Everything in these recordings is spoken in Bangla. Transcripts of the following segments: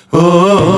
Oh. oh, oh.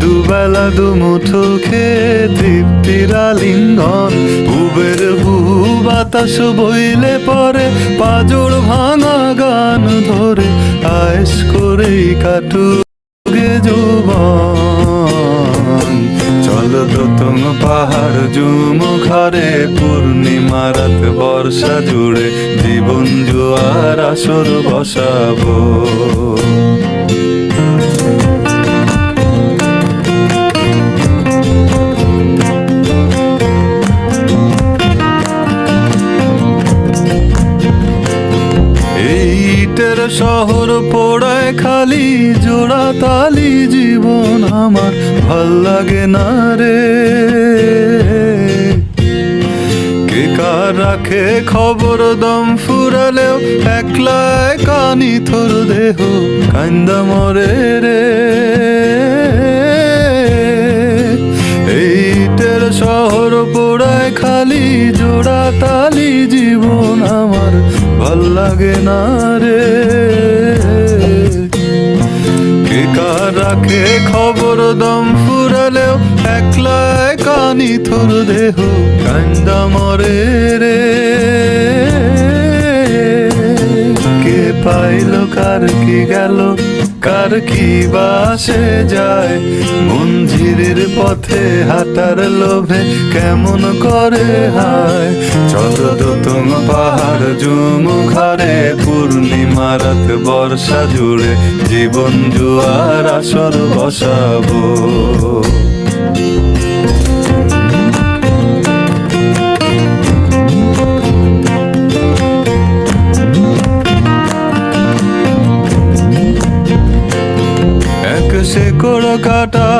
দুবেলা দুমুঠো খেয়ে তৃপ্তির আলিঙ্গন। উবের হু বাতাস বইলে পরে পাজর ভাঙা গান ধরে আয়েস করেই কাটুগে যৌবন। চল দোতং পাহাড় জুম ঘরে পূর্ণিমা রাত বর্ষা জুড়ে জীবন জোয়ার আসর বসাবো। ইটের শহর পোড়ায় খালি জোড়া তালি জীবন আমার ভালো লাগে না রে। কার রাখে খবর দম ফুরালেও একলা কানি থর দেহ কান্দা মরে রে। শহর পোড়ায় খালি জোড়া তালি জীবন আমার ভালো লাগে না রে। কে কার রাখে খবর দম ফুরালেও একলা কানি থর দেহ কান্দা মরে রে। কে পাইল, কার কি গেল, কার কি বাসে যায় মঞ্জিরের পথে হাঁটার লোভে কেমন করে হায়? চল তুম পাহাড় জুম ঘরে পূর্ণিমা রাত বর্ষা জুড়ে জীবন জুয়ার আসর বসাবো।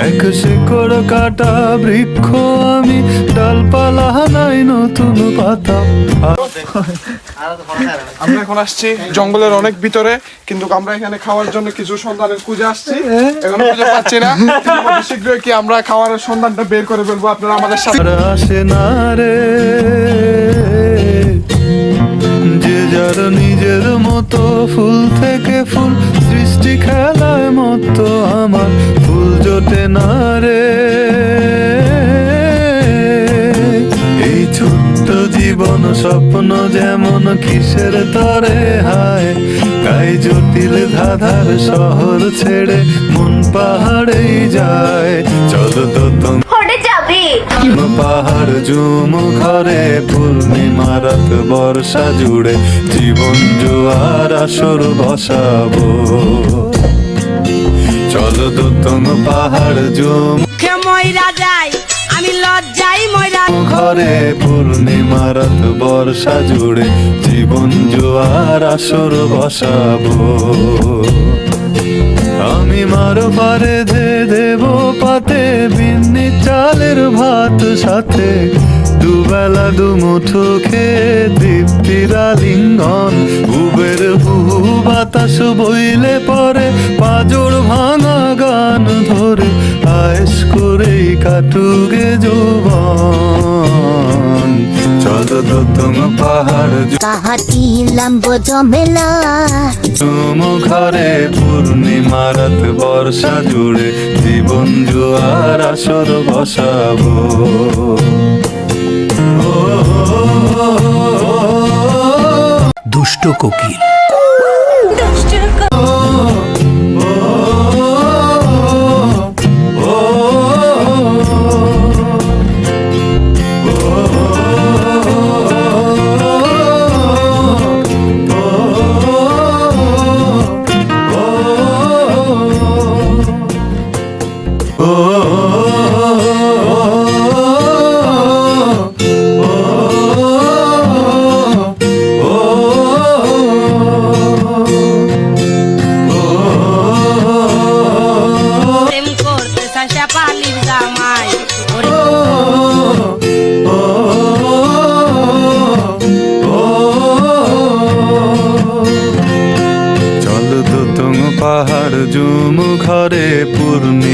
এক শিকড় কাটা বৃক্ষ আমি ডালপালা নাই নতুন পাতা। আমরা এখন আসছি জঙ্গলের অনেক ভিতরে কিন্তু আমরা এখানে খাওয়ার জন্য কিছু সন্ধানের খুঁজে আসছি। এখনও খুঁজে পাচ্ছি না। শীঘ্রই কি আমরা খাওয়ার সন্ধানটা বের করে ফেলব আপনারা আমাদের সাথে। আসে না রে। যেমন কিসের তরে হায়? তাই জটিল ধাধার শহর ছেড়ে মন পাহাড়েই যায়। চল তো তুমি পাহাড় জুম ঘরে পূর্ণিমা রাত বর্ষা জুড়ে জীবন জোয়ার আসর বসাবো। চলো দোতং পাহাড় জুম ময়রা যায় আমি ময়রা ঘরে পূর্ণিমা রাত বর্ষা জুড়ে জীবন জোয়ার আসর বসাবো। আমি মার পারে দে দেব পাতে বিন্নি চালের ভাত সাথে। দুবেলা দু দুমুঠো খেয়ে দীপ্তির আলিঙ্গন। উবের হুহু বাতাস বইলে পরে পাজর ভাঙা গান ধরে। আয়েস করেই কাটুগে যৌবন। দোতম পাহাড় তাহাটি লম্ব জমেলা। চুম ঘরে পূর্ণিমা রাত বর্ষা জুড়ে জীবন জুয়ার আসর বসাবো। দুষ্ট কোকিল।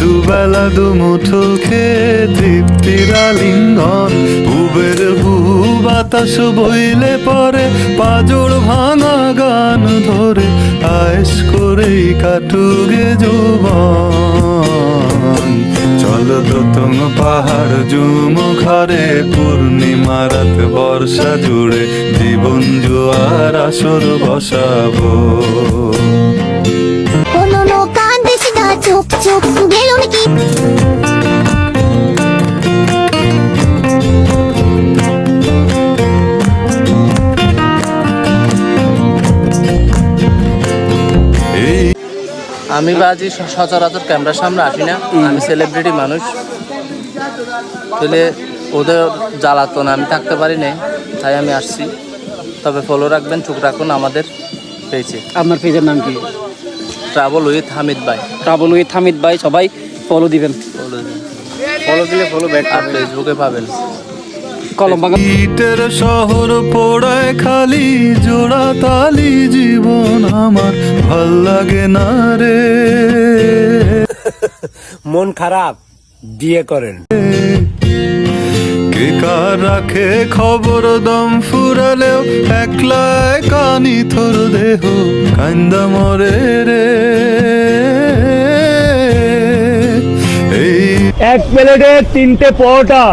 দুবেলা দুমুঠো খেয়ে তৃপ্তির আলিঙ্গন। উবের হু বাতাস বইলে পরে পাজর ভাঙা গান ধরে আয়েস করেই কাটুগে যৌবন। চল দোতম পাহাড় জুম ঘরে পূর্ণিমা রাত বর্ষা জুড়ে জীবন জোয়ার আসর বসাবো। চুপ গেল নাকি? আমি বাজি সচরাচর ক্যামেরার সামনে আসি না। আমি সেলিব্রিটি মানুষ। তাহলে ওদের জ্বালাতন আমি থাকতে পারি না তাই আমি আসছি। তবে ফলো রাখবেন চোখ রাখুন আমাদের পেয়েছে আপনার পেজের নাম কি? ট্রাভেল উইথ হামিদ ভাই ট্রাভেল উইথ হামিদ ভাই সবাই ফলো দিবেন। ফলো ফলো দিলে ফলো ব্যাক আর ফেসবুকে পাবেন। কলম ইটের শহর পোড়ায় খালি জোড়া তালি জীবন আমার ভালো লাগে না রে। মন খারাপ বিয়ে করেন। কে কার রাখে খবর দম ফুরালেও একলা কানি থর দেহ কান্দা মরে রে। এই এক প্লেটে তিনটে পরোটা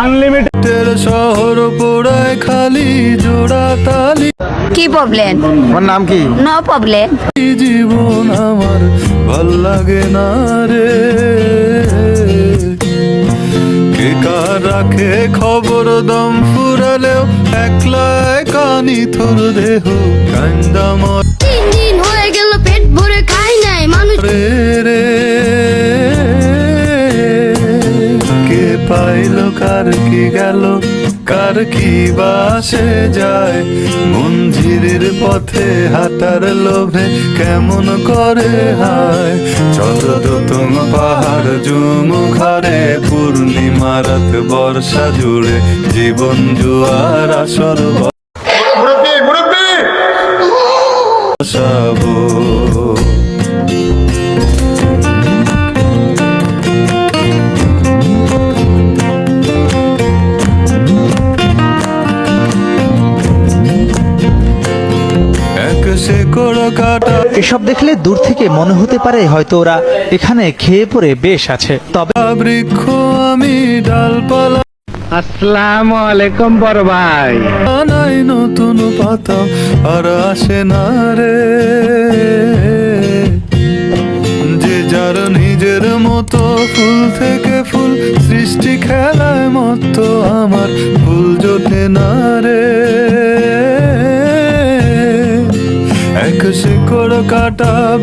আনলিমিটেড শহর পোড়ায় খালি জোড়া তালি। কি প্রবলেম আমার নাম কি? নো প্রবলেম জীবন আমার ভালো লাগে না রে। খবর দম ফুরালেও একলা একানি থর দেহ কান্দাম। তিন দিন হয়ে গেল পেট ভরে খাই নাই মানুষ। রে রে কে পাইল কার কি গেল? কার কি বাসে যায়? মঞ্জিরের পথে হাঁটার লোভে কেমন করে হায়? চন্দ্র তুম পাহাড় জুম ঘরে পূর্ণিমা বর্ষা জুড়ে জীবন জুয়ার আসর বসাবো কাটা। এসব দেখলে দূর থেকে মনে হতে পারে হয়তো ওরা এখানে খেয়ে পরে বেশ আছে। তবে বৃক্ষ আমি ডালপালা। আসসালামু আলাইকুম বড় ভাই। নাই নতুন পাতা আর আসে না রে। যে যার নিজের মতো ফুল থেকে ফুল সৃষ্টি খেলায় মতো আমার ফুল জোটে না রে। শিকড় কাটা